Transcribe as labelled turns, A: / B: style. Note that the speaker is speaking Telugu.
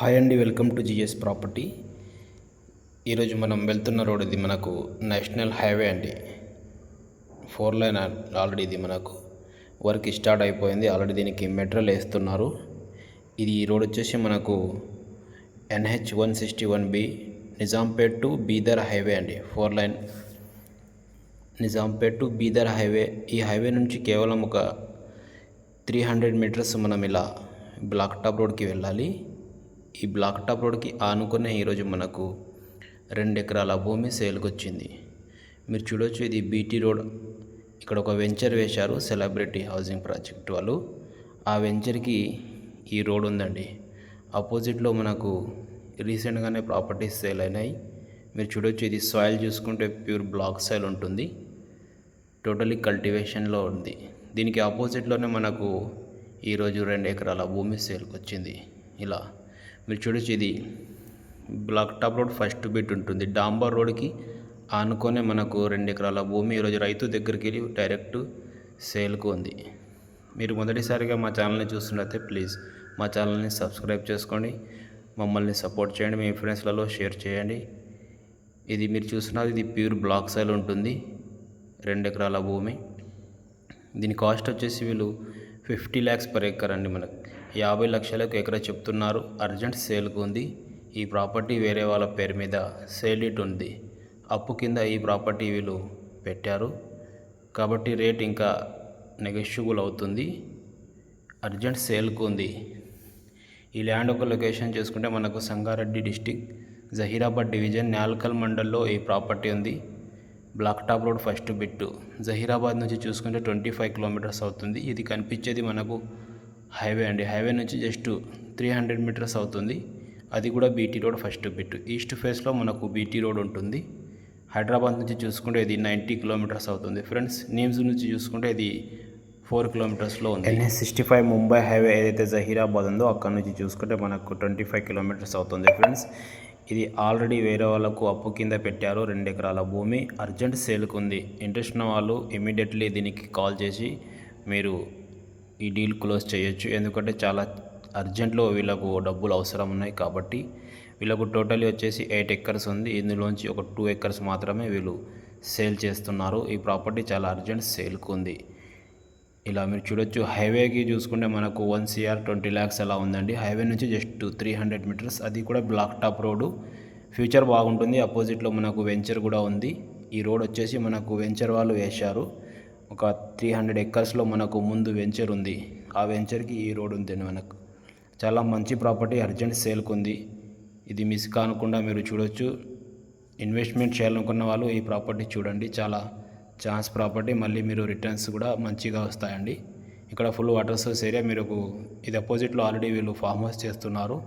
A: హాయ్ అండి వెల్కమ్ టు జిఎస్ ప్రాపర్టీ. ఈరోజు మనం వెళ్తున్న రోడ్ ఇది మనకు నేషనల్ హైవే అండి. ఫోర్ లైన్ ఆల్రెడీ ఇది మనకు వర్క్ స్టార్ట్ అయిపోయింది. ఆల్రెడీ దీనికి మెటీరియల్ వేస్తున్నారు ఇది ఈ రోడ్ వచ్చేసి మనకు NH one sixty one B Nizampet to Bidar highway అండి. Four lane Nizampet to Bidar highway. ఈ హైవే నుంచి కేవలం ఒక త్రీ హండ్రెడ్ మీటర్స్ మనం ఇలా బ్లాక్ టాప్ రోడ్కి వెళ్ళాలి. ఈ బ్లాక్ టాప్ రోడ్కి ఆనుకునే ఈరోజు మనకు రెండు ఎకరాల భూమి సేల్కి వచ్చింది మీరు చూడొచ్చు ఇది బీటీ రోడ్. ఇక్కడ ఒక వెంచర్ వేశారు సెలబ్రిటీ హౌసింగ్ ప్రాజెక్ట్ వాళ్ళు. ఆ వెంచర్కి ఈ రోడ్ ఉందండి. ఆపోజిట్లో మనకు రీసెంట్గానే ప్రాపర్టీస్ సేల్ అయినాయి మీరు చూడొచ్చు ఇది సాయిల్ చూసుకుంటే ప్యూర్ బ్లాక్ సాయిల్ ఉంటుంది. టోటలీ కల్టివేషన్లో ఉంది. దీనికి ఆపోజిట్లోనే మనకు ఈరోజు రెండు ఎకరాల భూమి సేల్కి వచ్చింది ఇలా మీరు చూడొచ్చు ఇది black top road first bit ఉంటుంది. డాంబర్ రోడ్కి ఆనుకొనే మనకు రెండు ఎకరాల భూమి ఈరోజు రైతు దగ్గరికి వెళ్ళి డైరెక్ట్ సేల్కు ఉంది. మీరు మొదటిసారిగా మా ఛానల్ని చూస్తున్నట్లయితే ప్లీజ్ మా ఛానల్ని సబ్స్క్రైబ్ చేసుకోండి. మమ్మల్ని సపోర్ట్ చేయండి. మీ ఫ్రెండ్స్లలో షేర్ చేయండి. ఇది మీరు చూస్తున్నది ఇది ప్యూర్ బ్లాక్ సైల్ ఉంటుంది. రెండు ఎకరాల భూమి. దీని కాస్ట్ వచ్చేసి వీళ్ళు ఫిఫ్టీ ల్యాక్స్ పర్ ఎకర్ అండి మనకు. యాభై లక్షలకు ఎకరా చెప్తున్నారు. అర్జెంట్ సేల్కు ఉంది. ఈ ప్రాపర్టీ వేరే వాళ్ళ పేరు మీద సేల్ ఇట్ ఉంది. అప్పు కింద ఈ ప్రాపర్టీ వీళ్ళు పెట్టారు. కాబట్టి రేట్ ఇంకా నెగోషియబుల్ అవుతుంది. అర్జెంట్ సేల్కు ఉంది. ఈ ల్యాండ్ ఒక లొకేషన్ చేసుకుంటే మనకు సంగారెడ్డి డిస్టిక్ జహీరాబాద్ డివిజన్ నాల్కల్ మండల్లో ఈ ప్రాపర్టీ ఉంది. Black top road first bit. Zaheerabad నుంచి చూసుకుంటే ట్వంటీ ఫైవ్ కిలోమీటర్స్ అవుతుంది. ఇది కనిపించేది మనకు హైవే అండి. హైవే నుంచి జస్ట్ త్రీ హండ్రెడ్ మీటర్స్ అవుతుంది. అది కూడా BT road first bit. East ఫేస్లో మనకు బీటీ రోడ్ ఉంటుంది. హైదరాబాద్ నుంచి చూసుకుంటే ఇది నైంటీ కిలోమీటర్స్ అవుతుంది. ఫ్రెండ్స్ నేమ్స్ నుంచి చూసుకుంటే ఇది ఫోర్ కిలోమీటర్స్లో ఉంది. NS sixty five Mumbai highway ఏదైతే జహీరాబాద్ ఉందో అక్కడ నుంచి చూసుకుంటే మనకు ట్వంటీ ఫైవ్ కిలోమీటర్స్ అవుతుంది. ఫ్రెండ్స్ ఇది ఆల్రెడీ వేరే వాళ్ళకు అప్పు కింద పెట్టారు. రెండు ఎకరాల భూమి. అర్జెంట్ సేల్కి ఉంది. ఇంట్రెస్ట్ ఉన్న వాళ్ళు ఇమీడియట్లీ దీనికి కాల్ చేసి మీరు ఈ డీల్ క్లోజ్ చేయొచ్చు. ఎందుకంటే చాలా అర్జెంట్లో వీళ్ళకు డబ్బులు అవసరం ఉన్నాయి కాబట్టి వీళ్ళకు టోటలీ వచ్చేసి ఎయిట్ ఎకర్స్ ఉంది. ఇందులోంచి ఒక టూ ఎకర్స్ మాత్రమే వీళ్ళు సేల్ చేస్తున్నారు. ఈ ప్రాపర్టీ చాలా అర్జెంట్ సేల్కు ఉంది. ఇలా మీరు చూడొచ్చు. హైవేకి చూసుకుంటే మనకు వన్ సిఆర్ ట్వంటీ ల్యాక్స్ అలా ఉందండి. హైవే నుంచి జస్ట్ త్రీ హండ్రెడ్ మీటర్స్. అది కూడా బ్లాక్ టాప్ రోడ్డు. ఫ్యూచర్ బాగుంటుంది. అపోజిట్లో మనకు వెంచర్ కూడా ఉంది. ఈ రోడ్ వచ్చేసి మనకు వెంచర్ వాళ్ళు వేశారు. ఒక త్రీ హండ్రెడ్ ఎకర్స్లో మనకు ముందు వెంచర్ ఉంది. ఆ వెంచర్కి ఈ రోడ్ ఉంది మనకు. చాలా మంచి ప్రాపర్టీ అర్జెంట్ సేల్కి ఉంది. ఇది మిస్ కానకుండా మీరు చూడొచ్చు. ఇన్వెస్ట్మెంట్ చేయాలనుకున్న వాళ్ళు ఈ ప్రాపర్టీ చూడండి. చాలా ఛాన్స్ ప్రాపర్టీ మళ్ళీ మీరు రిటర్న్స్ కూడా మంచిగా వస్తాయండి. ఇక్కడ ఫుల్ వాటర్ సోర్స్ ఏరియా మీరు ఇది అపోజిట్లో ఆల్రెడీ వీళ్ళు ఫామ్ హౌస్ చేస్తున్నారు.